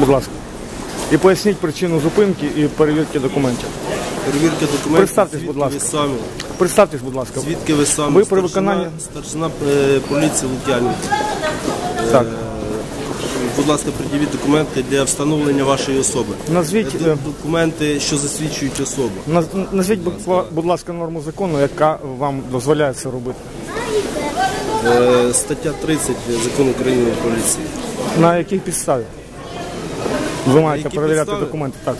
Будь ласка. І поясніть причину зупинки і перевірки документів. Перевірка документів. Представтесь, будь ласка. Ви самі. Представтесь, будь ласка. Звідки ви самі? Ви при Старшина- виконанні- Старшина е, поліції Лук'янівка. Так. Будь ласка, пред'явіть документи для встановлення вашої особи. Назвіть, Е, е, Документи, що засвідчують особу. наз- назвіть, будь- будь ласка, норму закону, яка вам дозволяє це робити. Е, Стаття 30 Закону України про поліції. На якій підставі? Ви маєте перевіряти документи. Так.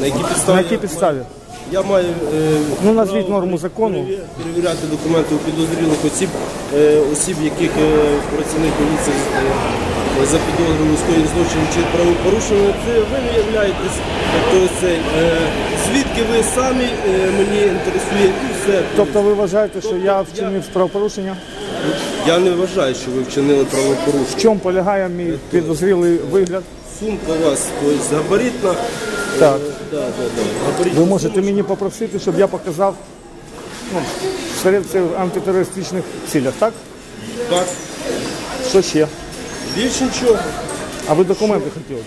На якій підставі? На якій підставі? Я маю е, Ну, назвіть право норму закону. перевір- перевіряти документи у підозрілих осіб, е, осіб, яких е, працівник поліції е, запідозрили скоєння злочин чи правопорушення. Це ви не являєтесь тобто, це, е, свідки ви самі е, мені інтересує і все. Тобто ви вважаєте, що я вчинив правопорушення? Я не вважаю, що ви вчинили правопорушення. В чому полягає мій підозрілий вигляд? Сумка у вас тобто, габаритна. Так. Е, да, да, да. Габаритна Ви можете сумочка. мені попросити, щоб я показав ну, серед антитерористичних цілях, так? Так. Що ще? Більше нічого. А ви документи хотіли?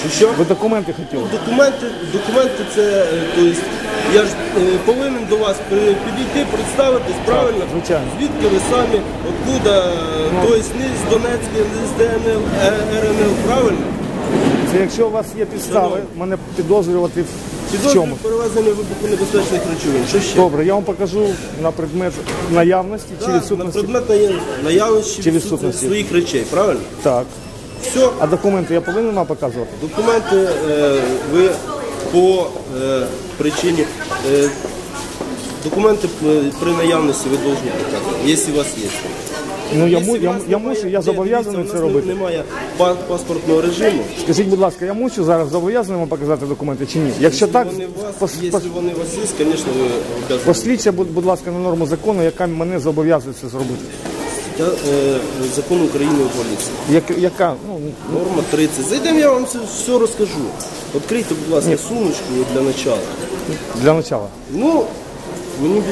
Що що? Ви документи хотіли? Документи, документи це, е, то есть, я ж е, повинен до вас при- підійти, представитись, правильно? звичайно. Звідки ви самі, откуда, Ну. тобто не з Донецька, не з ДНЛ, е, РНЛ, правильно? Це якщо у вас є підстави мене підозрювати в- в Підозрюю чому? перевезення вибухонебезпечних речовин. Що ще? Добре, я вам покажу на предмет наявності чи Так, на відсутності. предмет нає- наявності Чи відсутності відсутності. своїх речей, правильно? Так. Все, А документи я повинен вам показувати? документи е, ви по е, причині. Е, Документи е, при наявності ви повинні показати, якщо у вас є. Ну я, му, я, я мушу, я зобов'язаний це робити. Немає па- паспортного режиму. Скажіть, будь ласка, я мушу зараз зобов'язаний вам показати документи чи ні? Якщо так, вони у вас, пос- якщо вони у вас є, звісно, ви обов'язані. послідче, будь, будь ласка, на норму закону, яка мене зобов'язує це зробити. Та, е, Закон України у поліції. Як, яка, ну, Норма 30. Зайдемо, я вам це все розкажу. Відкрийте, будь ласка, сумочку для начала. для начала. Ну, мені